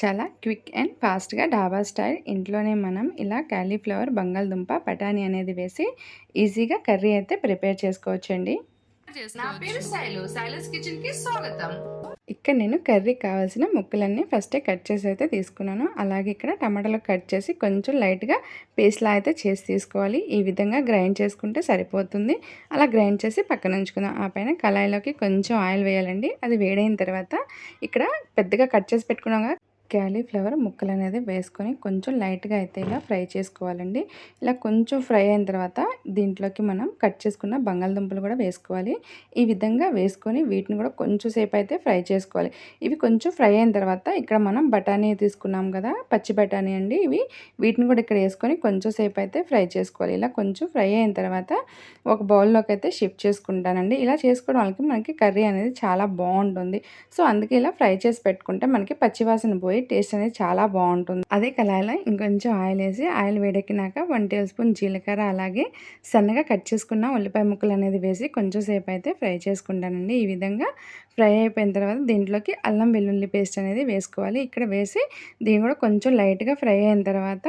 చాలా quick and ఫాస్ట్గా డాబా స్టైల్. ఇంట్లోనే మనం ఇలా కాలీఫ్లవర్ బంగాళదుంప బఠానీ అనేది వేసి ఈజీగా కర్రీ అయితే ప్రిపేర్ చేసుకోవచ్చండి. నా పేరు శైలు. శైలస్ కిచెన్కి స్వాగతం. ఇక్కడ నేను కర్రీ కావాల్సిన ముక్కలన్నీ ఫస్టే కట్ చేసి అయితే తీసుకున్నాను. అలాగే ఇక్కడ టమాటాలు కట్ చేసి కొంచెం లైట్గా పేస్ట్లా అయితే చేసి తీసుకోవాలి. ఈ విధంగా గ్రైండ్ చేసుకుంటే సరిపోతుంది. అలా గ్రైండ్ చేసి పక్కన ఉంచుకుందాం. ఆ పైన కళాయిలోకి కొంచెం ఆయిల్ వేయాలండి. అది వేడైన తర్వాత ఇక్కడ పెద్దగా కట్ చేసి పెట్టుకున్నాం క్యాలీఫ్లవర్ ముక్కలు అనేది వేసుకొని కొంచెం లైట్గా అయితే ఇలా ఫ్రై చేసుకోవాలండి. ఇలా కొంచెం ఫ్రై అయిన తర్వాత దీంట్లోకి మనం కట్ చేసుకున్న బంగాళదుంపలు కూడా వేసుకోవాలి. ఈ విధంగా వేసుకొని వీటిని కూడా కొంచెం సేపు అయితే ఫ్రై చేసుకోవాలి. ఇవి కొంచెం ఫ్రై అయిన తర్వాత ఇక్కడ మనం బఠానీ తీసుకున్నాం కదా పచ్చి బఠానీ అండి ఇవి. వీటిని కూడా ఇక్కడ వేసుకొని కొంచెం సేపు అయితే ఫ్రై చేసుకోవాలి. ఇలా కొంచెం ఫ్రై అయిన తర్వాత ఒక బౌల్లోకి అయితే షిఫ్ట్ చేసుకుంటానండి. ఇలా చేసుకోవడం వల్ల మనకి కర్రీ అనేది చాలా బాగుంటుంది. సో అందుకే ఇలా ఫ్రై చేసి పెట్టుకుంటే మనకి పచ్చివాసన పోయి టేస్ట్ అనేది చాలా బాగుంటుంది. అదే కళాయిలో ఇంకొంచెం ఆయిల్ వేసి ఆయిల్ వేడెక్కినాక వన్ టేబుల్ స్పూన్ జీలకర్ర అలాగే సన్నగా కట్ చేసుకున్న ఉల్లిపాయ ముక్కలు అనేది వేసి కొంచెం సేపు అయితే ఫ్రై చేసుకుంటానండి. ఈ విధంగా ఫ్రై అయిపోయిన తర్వాత దీంట్లోకి అల్లం వెల్లుల్లి పేస్ట్ అనేది వేసుకోవాలి. ఇక్కడ వేసి దీన్ని కూడా కొంచెం లైట్గా ఫ్రై అయిన తర్వాత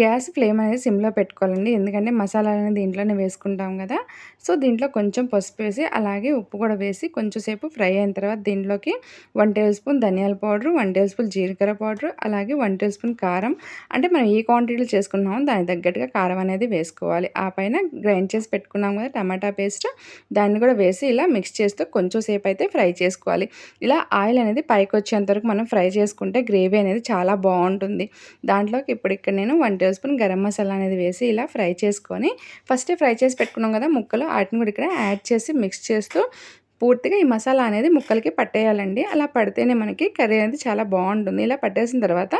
గ్యాస్ ఫ్లేమ్ అనేది సిమ్లో పెట్టుకోవాలండి. ఎందుకంటే మసాలా అనేది దీంట్లోనే వేసుకుంటాం కదా. సో దీంట్లో కొంచెం పసుపు వేసి అలాగే ఉప్పు కూడా వేసి కొంచెం సేపు ఫ్రై అయిన తర్వాత దీంట్లోకి వన్ టేబుల్ స్పూన్ ధనియాల పౌడర్ వన్ టేబుల్ స్పూన్ జీలకర్ర పౌడర్ అలాగే వన్ టేబుల్ స్పూన్ కారం. అంటే మనం ఏ క్వాంటిటీలో చేసుకున్నామో దానికి తగ్గట్టుగా కారం అనేది వేసుకోవాలి. ఆ పైన గ్రైండ్ చేసి పెట్టుకున్నాం కదా టమాటా పేస్ట్. దాన్ని కూడా వేసి ఇలా మిక్స్ చేస్తూ కొంచెం సేపు అయితే ఫ్రై చేసుకోవాలి. ఇలా ఆయిల్ అనేది పైకి వచ్చేంత వరకు మనం ఫ్రై చేసుకుంటే గ్రేవీ అనేది చాలా బాగుంటుంది. దాంట్లోకి ఇప్పుడు ఇక్కడ నేను one tablespoon garam masala అనేది వేసి ఇలా ఫ్రై చేసుకొని ఫస్ట్ ఫ్రై చేసి పెట్టుకున్నాం కదా ముక్కలు వాటిని కూడా ఇక్కడ యాడ్ చేసి మిక్స్ చేస్తూ పూర్తిగా ఈ మసాలా అనేది ముక్కలకి పట్టేయాలండి. అలా పడితేనే మనకి కర్రీ అనేది చాలా బాగుంటుంది. ఇలా పట్టేసిన తర్వాత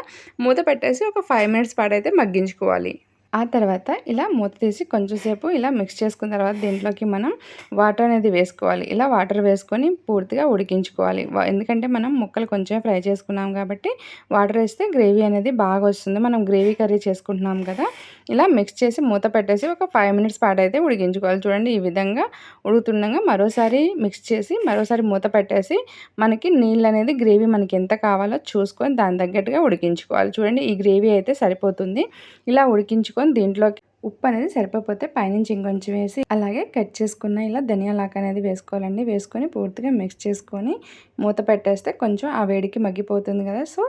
మూత పెట్టేసి ఒక ఫైవ్ మినిట్స్ పాడైతే మగ్గించుకోవాలి. ఆ తర్వాత ఇలా మూత తీసి కొంచెంసేపు ఇలా మిక్స్ చేసుకున్న తర్వాత దీంట్లోకి మనం వాటర్ అనేది వేసుకోవాలి. ఇలా వాటర్ వేసుకొని పూర్తిగా ఉడికించుకోవాలి. ఎందుకంటే మనం ముక్కలు కొంచెం ఫ్రై చేసుకున్నాం కాబట్టి వాటర్ వేస్తే గ్రేవీ అనేది బాగా వస్తుంది. మనం గ్రేవీ కర్రీ చేసుకుంటున్నాం కదా ఇలా మిక్స్ చేసి మూత పెట్టేసి ఒక ఫైవ్ మినిట్స్ పాటు అయితే ఉడికించుకోవాలి. చూడండి ఈ విధంగా ఉడుకుతుండగా మరోసారి మిక్స్ చేసి మరోసారి మూత పెట్టేసి మనకి నీళ్ళు అనేది గ్రేవీ మనకి ఎంత కావాలో చూసుకొని దాని తగ్గట్టుగా ఉడికించుకోవాలి. చూడండి ఈ గ్రేవీ అయితే సరిపోతుంది. ఇలా ఉడికించుకొని దీంట్లోకి ఉప్పు అనేది సరిపోతే పైనుంచి ఇంకొంచెం వేసి అలాగే కట్ చేసుకున్న ఇలా ధనియాలాక అనేది వేసుకోవాలండి. వేసుకొని పూర్తిగా మిక్స్ చేసుకొని మూత పెట్టేస్తే కొంచెం ఆ వేడికి మగ్గిపోతుంది కదా. సో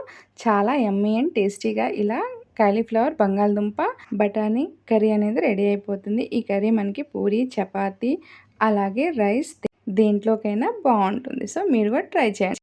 చాలా ఎమ్మీ అండ్ టేస్టీగా ఇలా కాలీఫ్లవర్ బంగాళదుంప బఠానీ కర్రీ అనేది రెడీ అయిపోతుంది. ఈ కర్రీ మనకి పూరి చపాతి అలాగే రైస్ దేంట్లోకైనా బాగుంటుంది. సో మీరు కూడా ట్రై చేయండి.